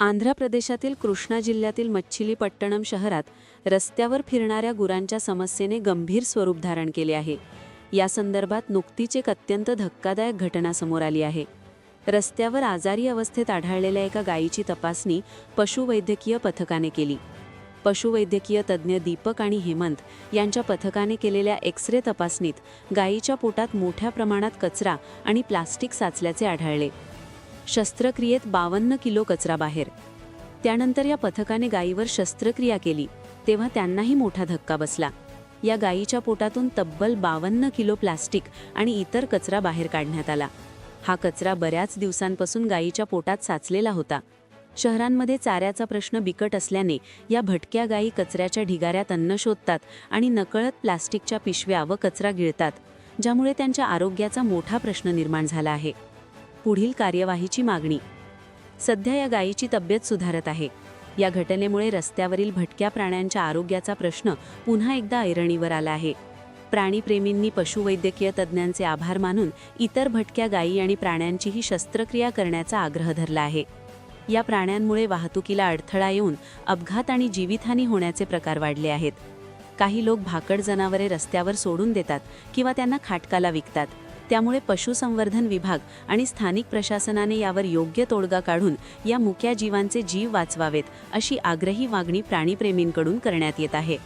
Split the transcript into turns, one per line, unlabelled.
आंध्र प्रदेशातील कृष्णा जिल्ह्यातील मच्छिलीपट्टणम शहरात रस्त्यावर फिरणाऱ्या गुरांच्या समस्येने गंभीर स्वरूप धारण केले आहे. या संदर्भात नुकतीच एक अत्यंत धक्कादायक घटना समोर आली आहे. रस्त्यावर आजारी अवस्थेत आढळलेल्या एका गायीची तपासणी पशुवैद्यकीय पथकाने केली. पशुवैद्यकीय तज्ज्ञ दीपक आणि हेमंत यांच्या पथकाने केलेल्या एक्स रे तपासणीत गायीच्या पोटात मोठ्या प्रमाणात कचरा आणि प्लास्टिक साचल्याचे आढळले. शस्त्रक्रियेत बावन्न किलो कचरा बाहेर. त्यानंतर या पथकाने गायीवर शस्त्रक्रिया केली तेव्हा त्यांनाही मोठा धक्का बसला. या गायीच्या पोटातून तब्बल बावन्न किलो प्लास्टिक आणि इतर कचरा बाहेर काढण्यात आला. हा कचरा बऱ्याच दिवसांपासून गायीच्या पोटात साचलेला होता. शहरांमध्ये चाऱ्याचा प्रश्न बिकट असल्याने या भटक्या गायी कचऱ्याच्या ढिगाऱ्यात अन्न शोधतात आणि नकळत प्लास्टिकच्या पिशव्या व कचरा गिळतात ज्यामुळे त्यांच्या आरोग्याचा मोठा प्रश्न निर्माण झाला आहे. पुढील कार्यवाहीची मागणी. सध्या या गायीची तब्येत सुधारत आहे. या घटनेमुळे रस्त्यावरील भटक्या प्राण्यांच्या आरोग्याचा प्रश्न पुन्हा एकदा ऐरणीवर आला आहे. प्राणीप्रेमींनी पशुवैद्यकीय तज्ज्ञांचे आभार मानून इतर भटक्या गायी आणि प्राण्यांचीही शस्त्रक्रिया करण्याचा आग्रह धरला आहे. या प्राण्यांमुळे वाहतुकीला अडथळा येऊन अपघात आणि जीवितहानी होण्याचे प्रकार वाढले आहेत. काही लोक भाकड जनावरे रस्त्यावर सोडून देतात किंवा त्यांना खाटकाला विकतात. त्यामुळे पशुसंवर्धन विभाग आणि स्थानिक प्रशासनाने यावर योग्य तोडगा काढून या मुक्या जीवांचे जीव वाचवावेत अशी आग्रही मागणी प्राणीप्रेमींकडून करण्यात येत आहे.